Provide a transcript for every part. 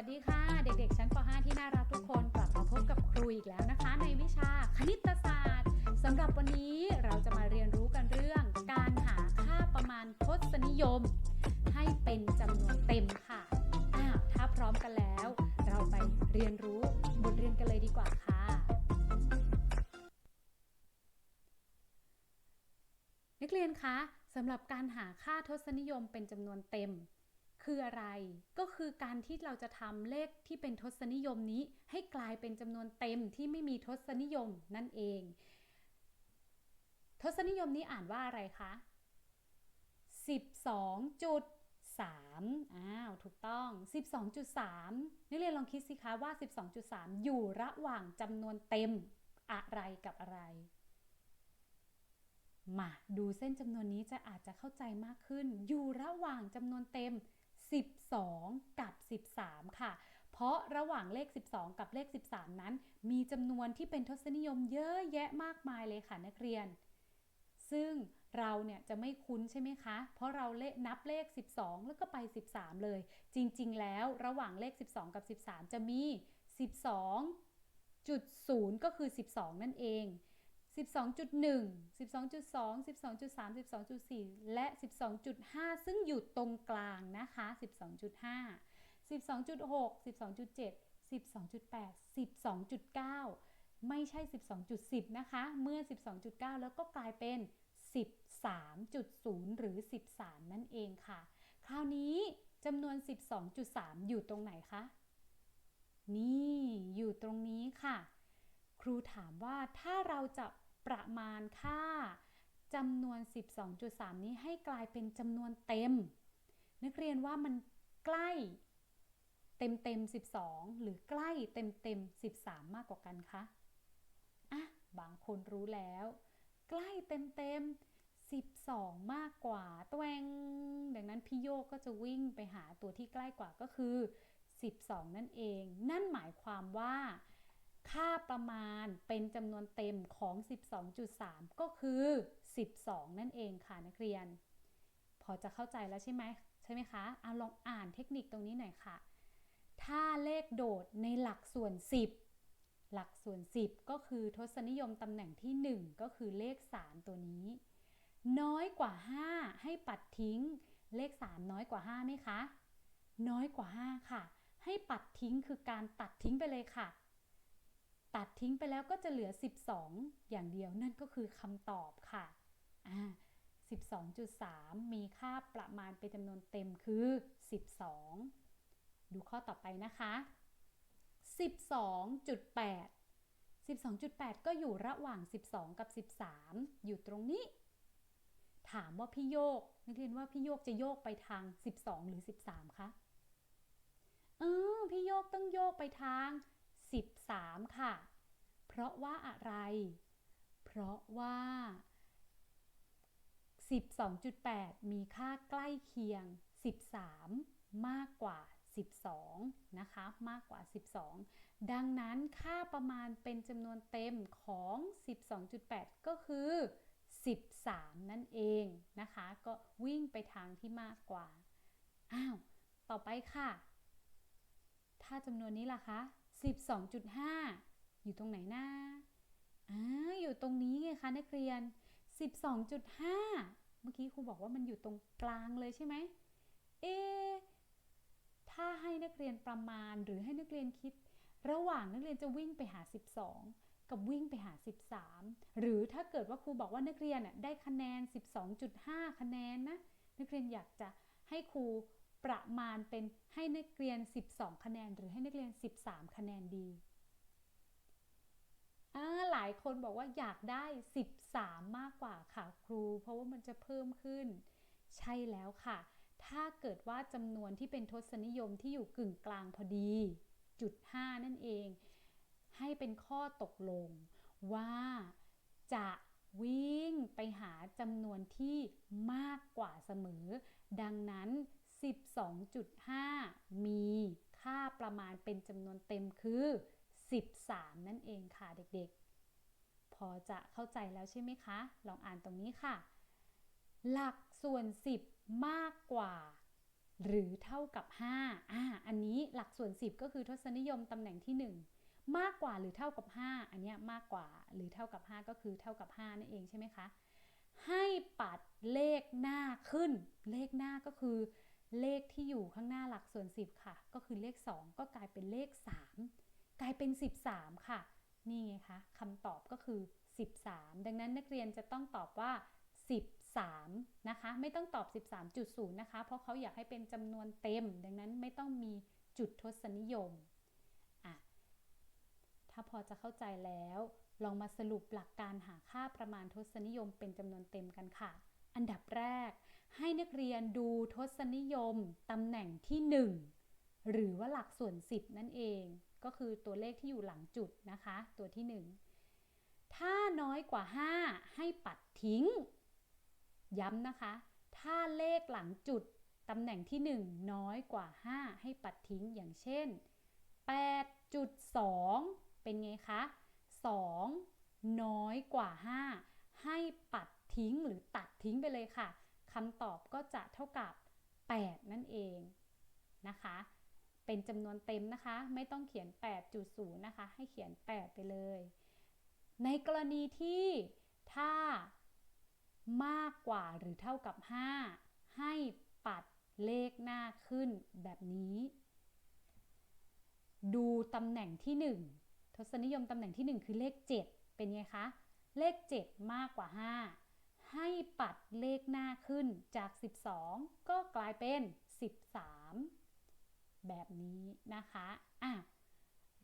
วัสดีค่ะ เด็กๆ ชั้นป .5 ที่น่ารักทุกคนกลับมาพบกับครูอีกแล้วนะคะ ในวิชาคณิตศาสตร์สำหรับวันนี้เราจะมาเรียนรู้กันเรื่อง การหาค่าประมาณทศนิยม ให้เป็นจำนวนเต็มค่ะอ้าวถ้าพร้อมกันแล้ว เราไปเรียนรู้บทเรียนกันเลยดีกว่าค่ะ นักเรียนคะสำหรับการหาค่าทศนิยมเป็นจำนวนเต็ม คืออะไร ก็คือการที่เราจะทำเลขที่เป็นทศนิยมนี้ ให้กลายเป็นจำนวนเต็มที่ไม่มีทศนิยมนั่นเอง ทศนิยมนี้อ่านว่าอะไรคะ 12.3อ้าวถูกต้อง 12.3 นักเรียนลองคิดสิคะว่า 12.3 อยู่ระหว่างจำนวนเต็มอะไรกับอะไร มาดูเส้นจำนวนนี้จะอาจจะเข้าใจมากขึ้น อยู่ระหว่างจำนวนเต็ม 12 กับ 13 ค่ะ เพราะระหว่างเลข 12 กับเลข 13 นั้น มีจำนวนที่เป็นทศนิยมเยอะแยะมากมายเลยค่ะนักเรียน ซึ่งเราเนี่ยจะไม่คุ้นใช่ไหมคะ เพราะเราเลนับเลข 12 แล้วก็ไป 13 เลย จริงๆ แล้วระหว่างเลข 12 กับ 13 จะมี 12.0 ก็คือ 12 นั่นเอง 12.1 12.2 12.3 12.4 และ 12.5 ซึ่งอยู่ตรงกลางนะคะ 12.5 12.6 12.7 12.8 12.9 ไม่ใช่ 12.10 นะคะ เมื่อ 12.9 แล้วก็กลายเป็น 13.0 หรือ 13 นั่นเองค่ะ คราวนี้จำนวน 12.3 อยู่ตรงไหนคะ นี่อยู่ตรงนี้ค่ะ ครูถามว่าถ้าเราจะ ประมาณค่าจำนวน 12.3 นี้ให้กลายเป็นจำนวนเต็ม นักเรียนว่ามันใกล้เต็มเต็ม 12 หรือใกล้เต็มเต็ม 13 มากกว่ากันคะอะบางคนรู้แล้ว ใกล้เต็มเต็ม 12 มากกว่าตัวเองดังนั้นพี่โยกก็จะวิ่งไปหาตัวที่ใกล้กว่าก็คือ 12 นั่นเอง นั่นหมายความว่า ค่าประมาณเป็นจำนวนเต็มของ 12.3 ก็คือ 12 นั่นเองค่ะนักเรียน พอจะเข้าใจแล้วใช่ไหมใช่ไหมคะเอาลองอ่านเทคนิคตรงนี้หน่อยค่ะ ถ้าเลขโดดในหลักส่วน 10 หลักส่วน 10 ก็คือทศนิยมตำแหน่งที่ 1 ก็คือเลข 3 ตัวนี้ น้อยกว่า 5 ให้ปัดทิ้ง เลข 3 น้อยกว่า5ไหมคะ น้อยกว่า 5 ค่ะ ให้ปัดทิ้งคือการตัดทิ้งไปเลยค่ะ ตัดทิ้งไปแล้วก็จะเหลือ 12 อย่างเดียวนั่นก็คือคำตอบค่ะอ่า12.3 มีค่าประมาณเป็นจำนวนเต็มคือ 12 ดูข้อต่อไปนะคะ 12.8 12.8 ก็อยู่ระหว่าง 12 กับ 13 อยู่ตรงนี้ ถามว่าพี่โยกนักเรียนว่าพี่โยกจะโยกไปทาง 12 หรือ 13 คะเออพี่โยกต้องโยกไปทาง 13 ค่ะ เพราะว่าอะไร เพราะว่า 12.8 มีค่าใกล้เคียง 13 มากกว่า 12 นะคะ มากกว่า 12 ดังนั้นค่าประมาณเป็นจำนวนเต็มของ 12.8 ก็คือ 13 นั่นเองนะคะ ก็วิ่งไปทางที่มากกว่า อ้าว ต่อไปค่ะ ถ้าจำนวนนี้ล่ะคะ 12.5 อยู่ตรงไหนนะอ่าอยู่ตรงนี้ไงคะนักเรียน 12.5 เมื่อกี้ครูบอกว่ามันอยู่ตรงกลางเลยใช่ไหมเอถ้าให้นักเรียนประมาณหรือให้นักเรียนคิด ระหว่างนักเรียนจะวิ่งไปหา 12 กับวิ่งไปหา 13 หรือถ้าเกิดว่าครูบอกว่านักเรียนได้คะแนน 12.5 คะแนนนะนักเรียนอยากจะให้ครู ประมาณเป็นให้นักเรียน 12 คะแนน หรือให้นักเรียน 13 คะแนนดีหลายคนบอกว่าอยากได้ 13 มากกว่าค่ะครู เพราะว่ามันจะเพิ่มขึ้น ใช่แล้วค่ะ ถ้าเกิดว่าจำนวนที่เป็นทศนิยมที่อยู่กึ่งกลางพอดีจุด 5 นั่นเอง ให้เป็นข้อตกลง ว่าจะวิ่งไปหาจำนวนที่มากกว่าเสมอ ดังนั้น 12.5 มีค่าประมาณเป็นจำนวนเต็มคือ 13 นั่นเองค่ะเด็กๆ พอจะเข้าใจแล้วใช่ไหมคะ ลองอ่านตรงนี้ค่ะ หลักส่วน 10 มากกว่า หรือเท่ากับ 5อ่าอันนี้หลักส่วน 10 ก็คือทศนิยมตำแหน่งที่ 1 มากกว่าหรือเท่ากับ 5 อันเนี้ยมากกว่าหรือเท่ากับ 5 ก็คือเท่ากับ 5 นั่นเองใช่ไหมคะ ให้ปัดเลขหน้าขึ้น เลขหน้าก็คือ เลขที่อยู่ข้างหน้าหลักส่วน 10 ค่ะ ก็คือเลข 2 ก็กลายเป็นเลข 3 กลายเป็น 13 ค่ะ นี่ไงคะคำตอบก็คือ 13 ดังนั้นนักเรียนจะต้องตอบว่า 13 นะคะ ไม่ต้องตอบ 13.0 นะคะ เพราะเขาอยากให้เป็นจำนวนเต็ม ดังนั้นไม่ต้องมีจุดทศนิยมอะถ้าพอจะเข้าใจแล้ว ลองมาสรุปหลักการหาค่าประมาณทศนิยมเป็นจำนวนเต็มกันค่ะ อันดับแรก ให้นักเรียนดูทศนิยมตำแหน่งที่ 1 หรือว่าหลักส่วน 10 นั่นเอง ก็คือตัวเลขที่อยู่หลังจุดนะคะ ตัวที่ 1 ถ้าน้อยกว่า 5 ให้ปัดทิ้ง ย้ำนะคะ ถ้าเลขหลังจุดตำแหน่งที่ 1 น้อยกว่า 5 ให้ปัดทิ้งอย่างเช่น 8.2 เป็นไงคะ 2 น้อยกว่า 5 ให้ปัดทิ้งหรือตัดทิ้งไปเลยค่ะ คำตอบก็จะเท่ากับ 8 นั่นเองนะคะ เป็นจำนวนเต็มนะคะ ไม่ต้องเขียน 8.0 นะคะ ให้เขียน 8 ไปเลย ในกรณีที่ถ้ามากกว่าหรือเท่ากับ 5 ให้ปัดเลขหน้าขึ้นแบบนี้ ดูตำแหน่งที่ 1 ทศนิยมตำแหน่งที่ 1 คือเลข 7 เป็นไงคะ เลข 7 มากกว่า 5 ให้ปัดเลขหน้าขึ้นจาก 12 ก็กลายเป็น 13 แบบนี้นะคะอะ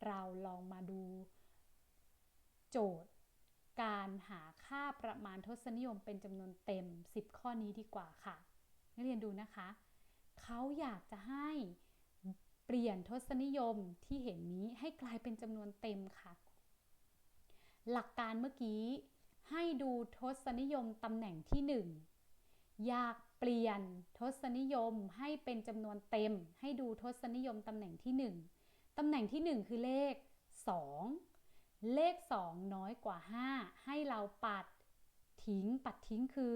เราลองมาดู โจทย์ การหาค่าประมาณทศนิยมเป็นจำนวนเต็ม 10 ข้อนี้ดีกว่าค่ะ นักเรียนดูนะคะ เขาอยากจะให้เปลี่ยนทศนิยมที่เห็นนี้ให้กลายเป็นจำนวนเต็มค่ะ หลักการเมื่อกี้ ให้ดูทศนิยมตำแหน่งที่ 1 อยากเปลี่ยนทศนิยมให้เป็นจำนวนเต็ม ให้ดูทศนิยมตำแหน่งที่ 1 ตำแหน่งที่ 1 คือเลข 2 เลข 2 น้อยกว่า 5 ให้เราปัดทิ้ง ปัดทิ้งคือ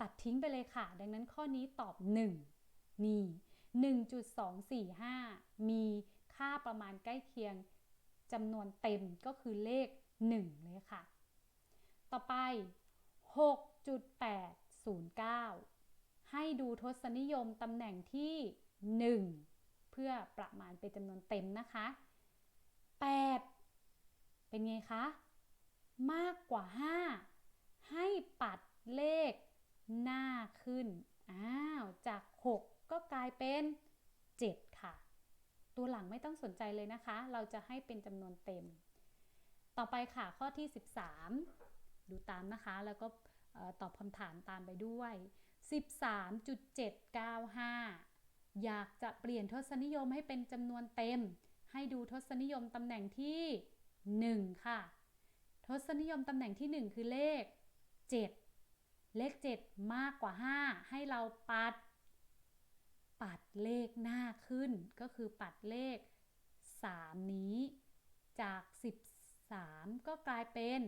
ตัดทิ้งไปเลยค่ะ ดังนั้นข้อนี้ตอบ 1 นี่ 1.245 มีค่าประมาณใกล้เคียงจำนวนเต็มก็คือเลข 1 เลยค่ะ ต่อไป 6.809 ให้ดูทศนิยมตำแหน่งที่ 1 เพื่อประมาณเป็นจำนวนเต็มนะคะ 8 เป็นไงคะ มากกว่า 5 ให้ปัดเลขหน้าขึ้น อ้าว จาก 6 ก็กลายเป็น 7 ค่ะ ตัวหลังไม่ต้องสนใจเลยนะคะ เราจะให้เป็นจำนวนเต็ม ต่อไปค่ะข้อที่ 13 ดูตามนะคะ แล้วก็ตอบคำถามตามไปด้วย 13.795 อยากจะเปลี่ยนทศนิยมให้เป็นจำนวนเต็ม ให้ดูทศนิยมตำแหน่งที่ 1 ค่ะ ทศนิยมตำแหน่งที่ 1 คือเลข 7 เลข 7 มากกว่า 5 ให้เราปัด ปัดเลขหน้าขึ้น ก็คือปัดเลข 3 นี้จาก 13 ก็กลายเป็น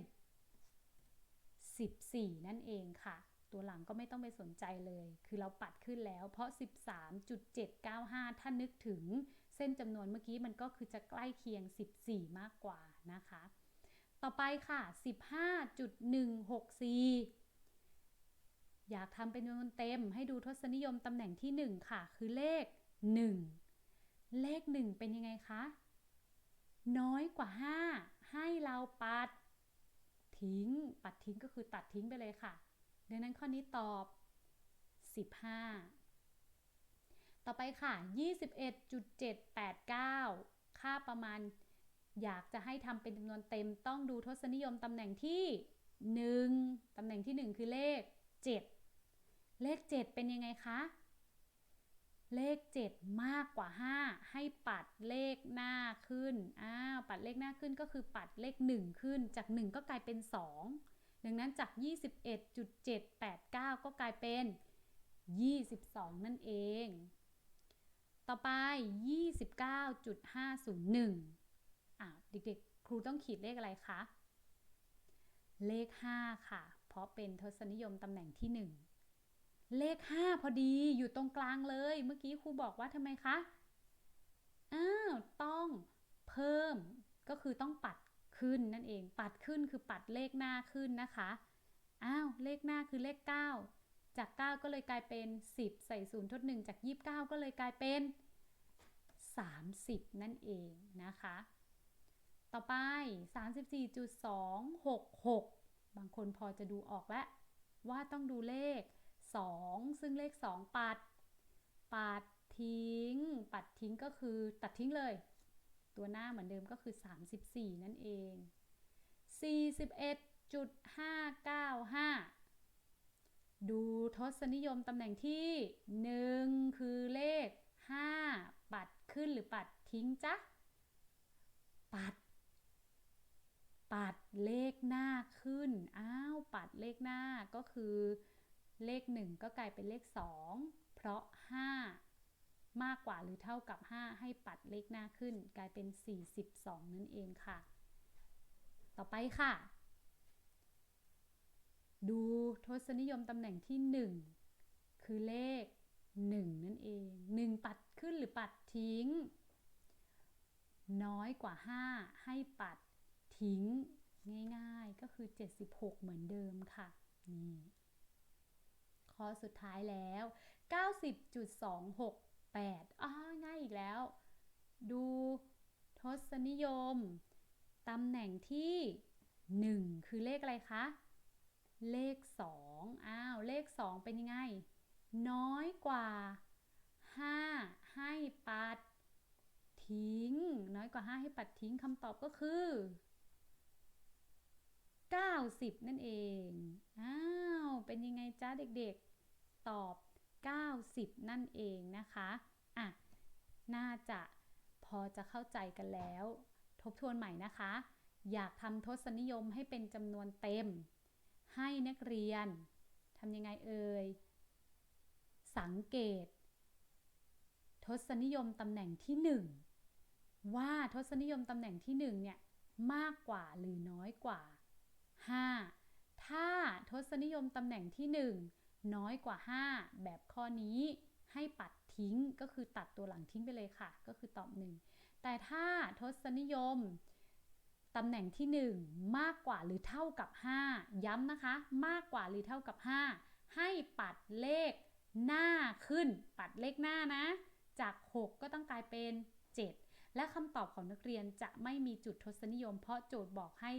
14 นั่นเองค่ะ ตัวหลังก็ไม่ต้องไปสนใจเลย คือเราปัดขึ้นแล้ว เพราะ 13.795 ถ้านึกถึงเส้นจำนวนเมื่อกี้มันก็คือจะใกล้เคียง 14 มากกว่านะคะ ต่อไปค่ะ 15.164อยากทำเป็นจำนวนเต็มให้ดูทศนิยมตำแหน่งที่ 1 ค่ะ คือเลข 1 เลข 1 เป็นยังไงคะ น้อยกว่า 5 ให้เราปัด ทิ้ง ปัดทิ้งก็คือตัดทิ้งไปเลยค่ะ ดังนั้นข้อนี้ตอบ 15 ต่อไปค่ะ 21.789 ค่าประมาณ อยากจะให้ทำเป็นจำนวนเต็มต้องดูทศนิยมตำแหน่งที่ 1 ตำแหน่งที่ 1 คือเลข 7 เลข 7 เป็นยังไงคะ เลข 7 มากกว่า 5 ให้ปัดเลขหน้าขึ้นอ้าวปัดเลขหน้าขึ้นก็คือปัดเลข 1 ขึ้น จาก 1 ก็กลายเป็น 2 ดังนั้นจาก 21.789 ก็กลายเป็น 22 นั่นเอง ต่อไป 29.501อ่าเด็กๆ ครูต้องขีดเลขอะไรคะ เลข 5 ค่ะ เพราะเป็นทศนิยมตำแหน่งที่ 1 เลข 5 พอดีอยู่ตรงกลางเลย เมื่อกี้ครูบอกว่าทำไมคะ อ้าว ต้องเพิ่ม ก็คือต้องปัดขึ้นนั่นเอง ปัดขึ้นคือปัดเลขหน้าขึ้นนะคะ อ้าว เลขหน้าคือเลข 9 จาก 9 ก็เลยกลายเป็น 10 ใส่0ทด1จาก 29 ก็เลยกลายเป็น 30 นั่นเองนะคะ ต่อไป 34.266 บางคนพอจะดูออกแล้วว่าต้องดูเลข 2 ซึ่งเลข 2 ปัด ปัดทิ้ง ปัดทิ้งก็คือตัดทิ้งเลย ตัวหน้าเหมือนเดิมก็คือ 34 นั่นเอง 41.595 ดูทศนิยมตำแหน่งที่ 1 คือเลข 5 ปัดขึ้นหรือปัดทิ้งจ๊ะ ปัด ปัดเลขหน้าขึ้น อ้าว ปัดเลขหน้าก็คือ เลข 1 ก็กลายเป็นเลข 2 เพราะ 5 มากกว่าหรือเท่ากับ 5 ให้ปัดเลขหน้าขึ้น กลายเป็น 42 นั่นเองค่ะ ต่อไปค่ะ ดูทศนิยมตำแหน่งที่ 1 คือเลข 1 นั่นเอง 1 ปัดขึ้นหรือปัดทิ้ง น้อยกว่า 5 ให้ปัดทิ้งง่ายๆ ก็คือ 76 เหมือนเดิมค่ะ นี่ ข้อสุดท้ายแล้ว 90.268อ้าง่ายอีกแล้ว ดูทศนิยม ตำแหน่งที่ 1 คือเลขอะไรคะ เลข 2 อ้าว เลข 2 เป็นยังไง น้อยกว่า 5 ให้ปัดทิ้ง น้อยกว่า 5 ให้ปัดทิ้งคำตอบก็คือ 90 นั่นเอง อ้าว เป็นยังไงจ้าเด็กๆ ตอบ 90 นั่นเองนะคะ อะ น่าจะพอจะเข้าใจกันแล้ว ทบทวนใหม่นะคะ อยากทำทศนิยมให้เป็นจำนวนเต็ม ให้นักเรียนทำยังไงเอ่ย สังเกต ทศนิยมตำแหน่งที่ 1 ว่าทศนิยมตำแหน่งที่ 1 เนี่ย มากกว่าหรือน้อยกว่า 5 ถ้าทศนิยมตำแหน่งที่ 1 น้อยกว่า 5 แบบข้อนี้ให้ปัดทิ้งก็คือตัดตัวหลังทิ้งไปเลยค่ะ ก็คือตอบ 1 แต่ถ้าทศนิยมตำแหน่งที่ 1 มากกว่าหรือเท่ากับ 5 ย้ำนะคะ มากกว่าหรือเท่ากับ 5 ให้ปัดเลขหน้าขึ้น ปัดเลขหน้านะ จาก 6 ก็ต้องกลายเป็น 7 และคำตอบของนักเรียนจะไม่มีจุดทศนิยม เพราะโจทย์บอกให้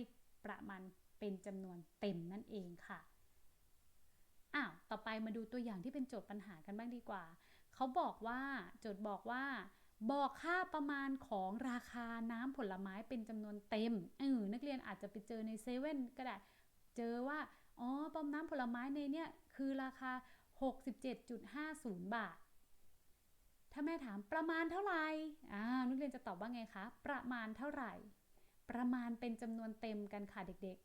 ประมาณ เป็นจำนวนเต็มนั่นเองค่ะอ้าวต่อไปมาดูตัวอย่างที่เป็นโจทย์ปัญหากันบ้างดีกว่า เขาบอกว่าโจทย์บอกว่า บอกค่าประมาณของราคาน้ำผลไม้เป็นจำนวนเต็มเออนักเรียนอาจจะไปเจอในเซเว่นก็ได้ เจอว่าอ๋อปอมน้ำผลไม้ในเนี้ยคือราคา 67.50 บาท ถ้าแม่ถามประมาณเท่าไหร่อ่านักเรียนจะตอบว่าไงคะ ประมาณเท่าไหร่ ประมาณเป็นจำนวนเต็มกันค่ะเด็ก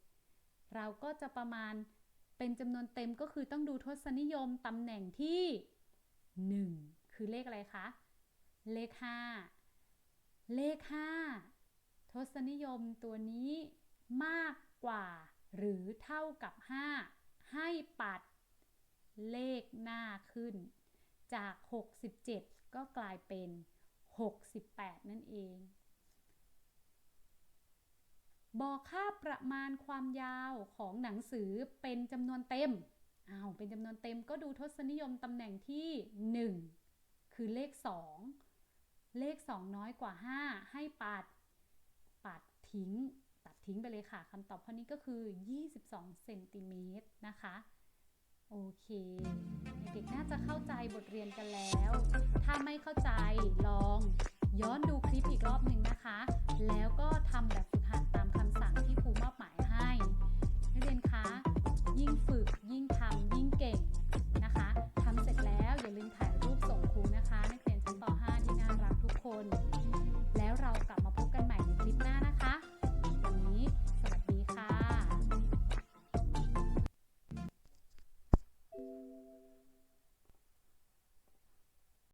เราก็จะประมาณเป็นจำนวนเต็มก็คือต้องดูทศนิยมตำแหน่งที่ 1 คือเลขอะไรคะ เลข 5 เลข 5 ทศนิยมตัวนี้มากกว่าหรือเท่ากับ 5 ให้ปัดเลขหน้าขึ้น จาก 67 ก็กลายเป็น 68 นั่นเอง บอกค่าประมาณความยาวของหนังสือเป็นจำนวนเต็มอ้าวเป็นจำนวนเต็มก็ดูทศนิยมตำแหน่งที่ 1 คือเลข 2 เลข 2 น้อยกว่า 5 ให้ปัดปัดทิ้ง ตัดทิ้งไปเลยค่ะคำตอบข้อนี้ก็คือ 22 เซนติเมตรนะคะ โอเค เด็กๆน่าจะเข้าใจบทเรียนกันแล้ว ถ้าไม่เข้าใจลองย้อนดูคลิปอีกรอบหนึ่งนะคะ แล้วก็ทำแบบ